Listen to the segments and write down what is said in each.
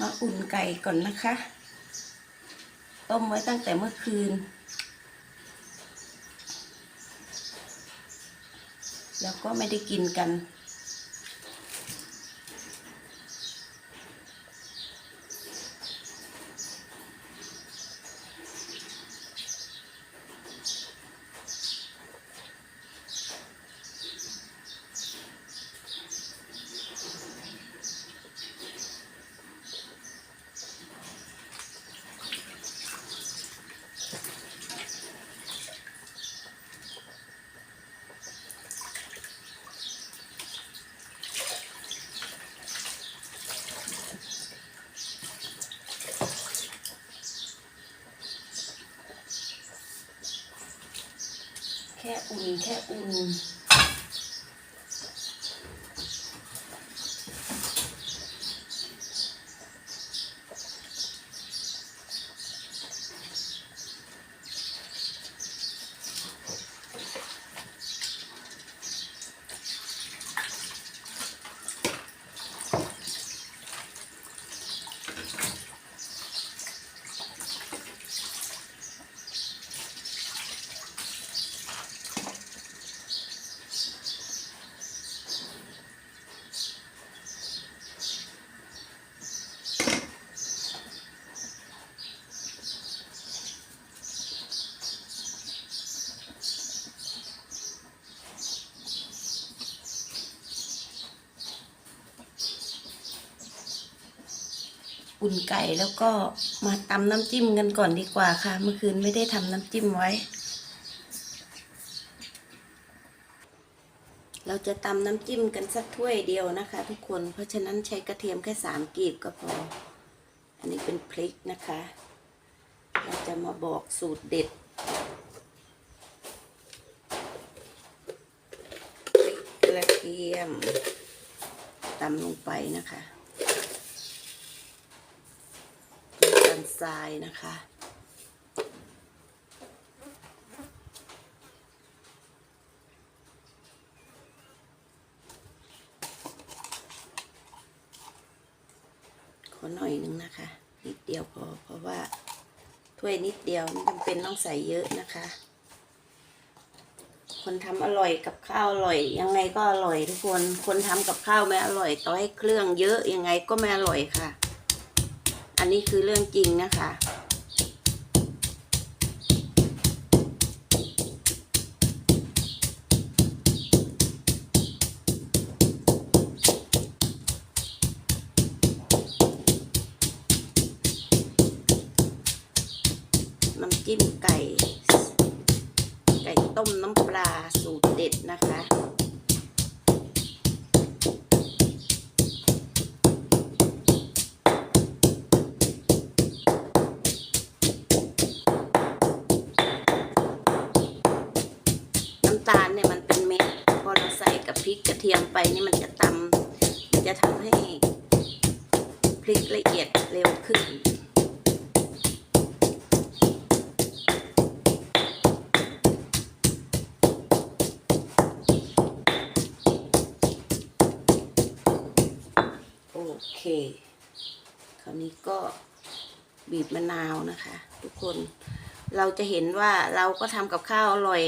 มาอุ่นไก่ก่อนนะคะ ต้มไว้ตั้งแต่เมื่อคืน แล้วก็ไม่ได้กินกัน แค่อุ่นแค่อุ่น อุ่นไก่แล้วก็มาตำน้ำจิ้มกันก่อนดีกว่าค่ะ เมื่อคืนไม่ได้ทำน้ำจิ้มไว้ เราจะตำน้ำจิ้มกันสักถ้วยเดียวนะคะ ทุกคนเพราะฉะนั้นใช้กระเทียมแค่สามกีบก็พอ อันนี้เป็นพริกนะคะ เราจะมาบอกสูตรเด็ดพริกกระเทียมตำลงไปนะคะน้ำตาล ทรายนะคะ ขอหน่อยนึงนะคะ นิดเดียวพอเพราะว่าถ้วยนิดเดียวไม่จำเป็นต้องใส่เยอะนะคะ คนทำอร่อยกับข้าวอร่อย ยังไงก็อร่อยทุกคน คนทำกับข้าวไม่อร่อย ต่อให้เครื่องเยอะยังไงก็ไม่อร่อยค่ะ อันนี้คือเรื่องจริงนะคะ น้ำจิ้มไก่ ไก่ต้มน้ำปลาสูตรเด็ดนะคะ ไปนี่มันจะตำมันจะทำให้พริกละเอียดเร็วขึ้น โอเค คราวนี้ก็บีบมะนาวนะคะ ทุกคนเราจะเห็นว่าเราก็ทำกับข้าวอร่อย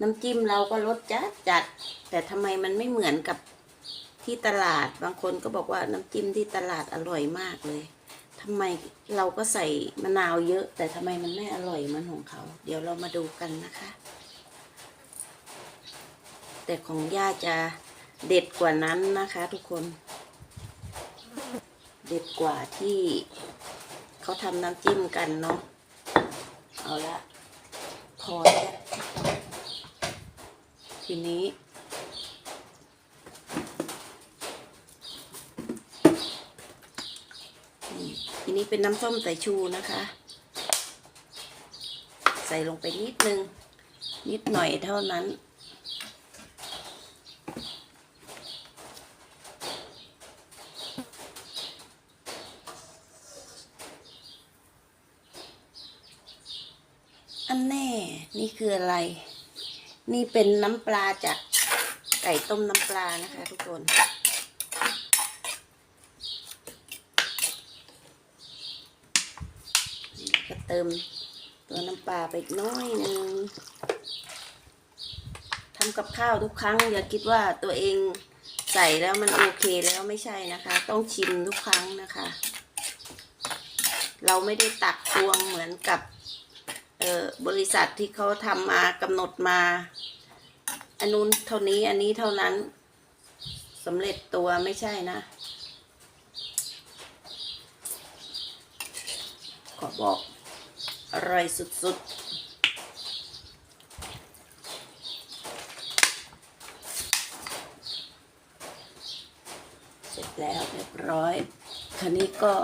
น้ำจิ้มเราก็รสจัดจัด แต่ทำไมมันไม่เหมือนกับที่ตลาด บางคนก็บอกว่าน้ำจิ้มที่ตลาดอร่อยมากเลยทำไมเราก็ใส่มะนาวเยอะ แต่ทำไมมันไม่อร่อยมือนของเขา เดี๋ยวเรามาดูกันนะคะ แต่ของย่าจะเด็ดกว่านั้นนะคะ ทุกคน เด็ดกว่าที่เขาทำน้ำจิ้มกันเนาะเอาละพอแล้วที นี้นี่ทีนี้เป็นน้ำส้มสายชูนะคะ ใส่ลงไปนิดนึง นิดหน่อยเท่านั้นอันแน่ นี่คืออะไร นี่เป็นน้ำปลาจากไก่ต้มน้ำปลานะคะ ทุกคน ก็เติมตัวน้ำปลาไปน้อยนึงทำกับข้าวทุกครั้ง อย่าคิดว่าตัวเองใส่แล้วมันโอเคแล้วไม่ใช่นะคะ ต้องชิมทุกครั้งนะคะ เราไม่ได้ตักตวงเหมือนกับ บริษัทที่เขาทำมากำหนดมา อันนู้นเท่านี้อันนี้เท่านั้นสำเร็จตัวไม่ใช่นะ ขอบอก อร่อยสุดๆเสร็จแล้วเรียบร้อยคันนี้ก็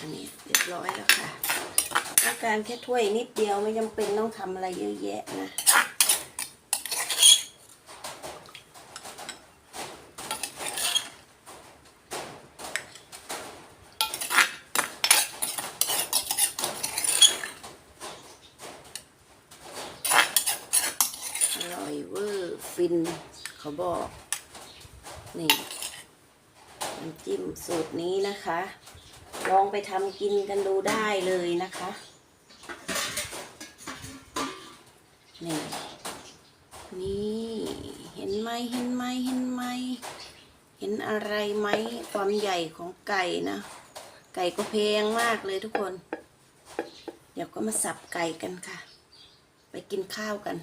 อันนี้เรียบร้อยแล้วค่ะต้อง การแค่ถ้วยนิดเดียวไม่จำเป็นต้องทำอะไรเยอะแยะนะอร่อยเวอร์ฟินเขาบอก นี่น้ำจิ้มสูตรนี้นะคะ ลองไปทำกินกันดูได้เลยนะคะ นี่นี่เห็นไหมเห็นไหมเห็นไหมเห็นอะไรไหมความใหญ่ของไก่นะ ไก่ก็แพงมากเลยทุกคน เดี๋ยวก็มาสับไก่กันค่ะ ไปกินข้าวกัน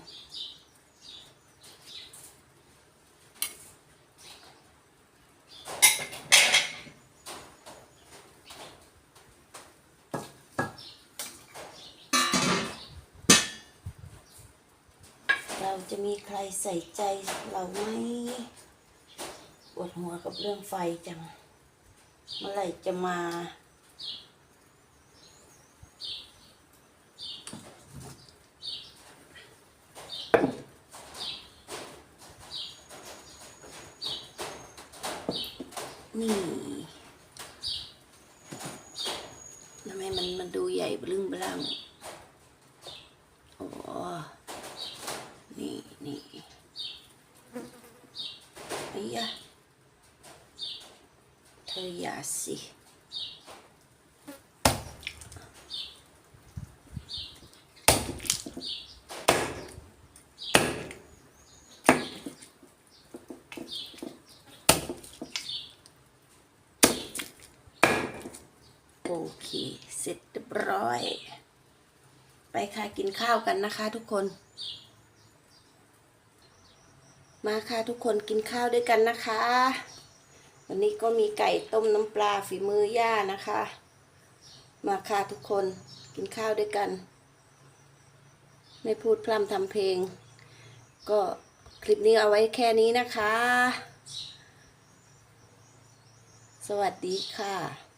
จะมีใครใส่ใจเราไหมปวดหัวกับเรื่องไฟจัง เมื่อไหร่จะมา นี่ทำไมมันมันดูใหญ่บลึงบลังโอ้ นี่นี่ไอ้ยะ เธออย่าสิโอเค เสร็จเรียบร้อย ไปค่ะกินข้าวกันนะคะทุกคน มาค่ะทุกคนกินข้าวด้วยกันนะคะ วันนี้ก็มีไก่ต้มน้ำปลาฝีมือย่านะคะ มาค่ะทุกคนกินข้าวด้วยกัน ไม่พูดพร่ำทำเพลง ก็คลิปนี้เอาไว้แค่นี้นะคะ สวัสดีค่ะ